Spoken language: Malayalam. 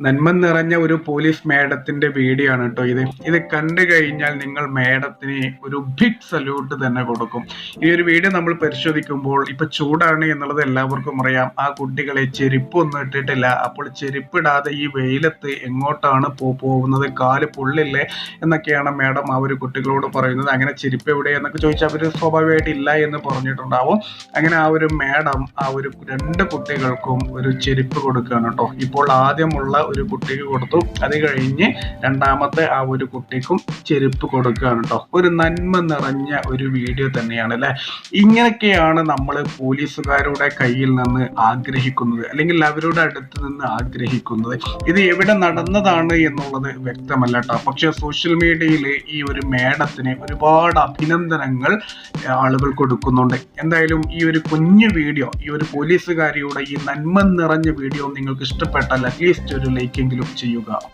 നന്മ നിറഞ്ഞ ഒരു പോലീസ് മേഡത്തിന്റെ വീഡിയോ ആണ് കേട്ടോ ഇത്. ഇത് കണ്ടു കഴിഞ്ഞാൽ നിങ്ങൾ മേഡത്തിന് ഒരു ബിഗ് സല്യൂട്ട് തന്നെ കൊടുക്കും. ഈ ഒരു വീഡിയോ നമ്മൾ പരിശോധിക്കുമ്പോൾ ഇപ്പൊ ചൂടാണ് എന്നുള്ളത് എല്ലാവർക്കും അറിയാം. ആ കുട്ടികളെ ചെരുപ്പ് ഒന്നും ഇട്ടിട്ടില്ല. അപ്പോൾ ചെരുപ്പിടാതെ ഈ വെയിലത്ത് എങ്ങോട്ടാണ് പോകുന്നത്? കാൽ പൊള്ളില്ലേ എന്നൊക്കെയാണ് മേഡം ആ ഒരു കുട്ടികളോട് പറയുന്നത്. അങ്ങനെ ചെരുപ്പ് എവിടെ എന്നൊക്കെ ചോദിച്ചാൽ അവർ സ്വാഭാവികമായിട്ട് ഇല്ല എന്ന് പറഞ്ഞിട്ടുണ്ടാവും. അങ്ങനെ ആ ഒരു മേഡം ആ ഒരു രണ്ട് കുട്ടികൾക്കും ഒരു ചെരുപ്പ് കൊടുക്കുകയാണ് കേട്ടോ ഇപ്പോൾ ആദ്യമുള്ള ഒരു കുട്ടിക്ക് കൊടുത്തു. അത് കഴിഞ്ഞ് രണ്ടാമത്തെ ആ ഒരു കുട്ടിക്കും ചെരുപ്പ് കൊടുക്കുകയാണ് കേട്ടോ ഒരു നന്മ നിറഞ്ഞ ഒരു വീഡിയോ തന്നെയാണ് അല്ലെ ഇങ്ങനെയൊക്കെയാണ് നമ്മൾ പോലീസുകാരുടെ കയ്യിൽ നിന്ന് ആഗ്രഹിക്കുന്നത്. അല്ലെങ്കിൽ അവരുടെ അടുത്ത് നിന്ന് ആഗ്രഹിക്കുന്നത്. ഇത് എവിടെ നടന്നതാണ് എന്നുള്ളത് വ്യക്തമല്ല കേട്ടോ പക്ഷെ സോഷ്യൽ മീഡിയയിൽ ഈ ഒരു മേഡത്തിന് ഒരുപാട് അഭിനന്ദനങ്ങൾ ആളുകൾ കൊടുക്കുന്നുണ്ട്. എന്തായാലും ഈ ഒരു കുഞ്ഞു വീഡിയോ ഈ ഒരു പോലീസുകാരിയുടെ ഈ നന്മ നിറഞ്ഞ വീഡിയോ നിങ്ങൾക്ക് ഇഷ്ടപ്പെട്ടാൽ അറ്റ്ലീസ്റ്റ് ഒരു ലൈക്കെങ്കിലും ചെയ്യുക.